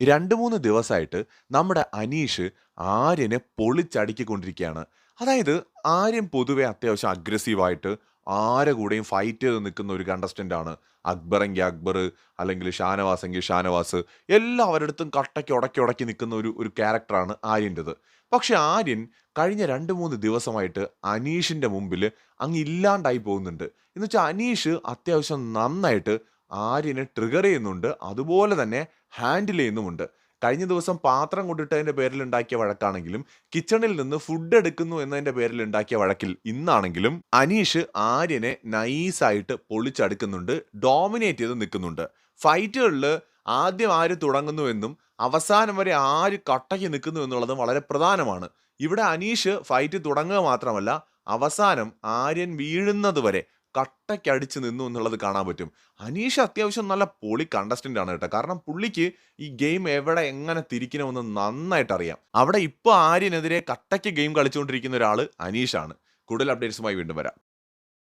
രണ്ട് മൂന്ന് ദിവസമായിട്ട് നമ്മുടെ അനീഷ് ആര്യനെ പൊളിച്ചടുക്കിക്കൊണ്ടിരിക്കുകയാണ്. അതായത് ആര്യൻ പൊതുവെ അത്യാവശ്യം അഗ്രസീവായിട്ട് ആരെ കൂടെയും ഫൈറ്റ് ചെയ്ത് നിൽക്കുന്ന ഒരു കണ്ടസ്റ്റന്റ് ആണ്. അക്ബറെങ്കിൽ അക്ബർ, അല്ലെങ്കിൽ ഷാനവാസെങ്കി ഷാനവാസ് എല്ലാവരടുത്തും കട്ടയ്ക്ക് ഉടക്കി ഉടക്കി നിൽക്കുന്ന ഒരു ഒരു ക്യാരക്ടറാണ് ആര്യന്റെത്. പക്ഷെ ആര്യൻ കഴിഞ്ഞ 2, 3 ദിവസമായിട്ട് അനീഷിന്റെ മുമ്പിൽ അങ്ങ് ഇല്ലാണ്ടായി പോകുന്നുണ്ട്. എന്നുവെച്ചാ അനീഷ് അത്യാവശ്യം നന്നായിട്ട് ആര്യനെ ട്രിഗർ ചെയ്യുന്നുണ്ട്. അതുപോലെ തന്നെ ഹാൻഡിൽ ചെയ്യുന്നുമുണ്ട്. കഴിഞ്ഞ ദിവസം പാത്രം കൊണ്ടിട്ടതിന്റെ പേരിൽ ഉണ്ടാക്കിയ വഴക്കാണെങ്കിലും കിച്ചണിൽ നിന്ന് ഫുഡ് എടുക്കുന്നു എന്നതിന്റെ പേരിൽ ഉണ്ടാക്കിയ വഴക്കിൽ ഇന്നാണെങ്കിലും അനീഷ് ആര്യനെ നൈസായിട്ട് പൊളിച്ചടുക്കുന്നുണ്ട്. ഡോമിനേറ്റ് ചെയ്ത് നിൽക്കുന്നുണ്ട്. ഫൈറ്റുകളിൽ ആദ്യം ആര് തുടങ്ങുന്നുവെന്നും അവസാനം വരെ ആര് കട്ടയ്ക്ക് നിൽക്കുന്നു എന്നുള്ളതും വളരെ പ്രധാനമാണ്. ഇവിടെ അനീഷ് ഫൈറ്റ് തുടങ്ങുക മാത്രമല്ല അവസാനം ആര്യൻ വീഴുന്നത് വരെ കട്ടയ്ക്കടിച്ച് നിന്നു എന്നുള്ളത് കാണാൻ പറ്റും. അനീഷ് അത്യാവശ്യം നല്ല പൊളി കണ്ടസ്റ്റന്റ് ആണ് കേട്ടോ. കാരണം പുള്ളിക്ക് ഈ ഗെയിം എവിടെ എങ്ങനെ തിരിക്കണമെന്ന് നന്നായിട്ട് അറിയാം. അവിടെ ഇപ്പോൾ ആര്യനെതിരെ കട്ടയ്ക്ക് ഗെയിം കളിച്ചുകൊണ്ടിരിക്കുന്ന ഒരാൾ അനീഷാണ്. കൂടുതൽ അപ്ഡേറ്റ്സുമായി വീണ്ടും വരാം.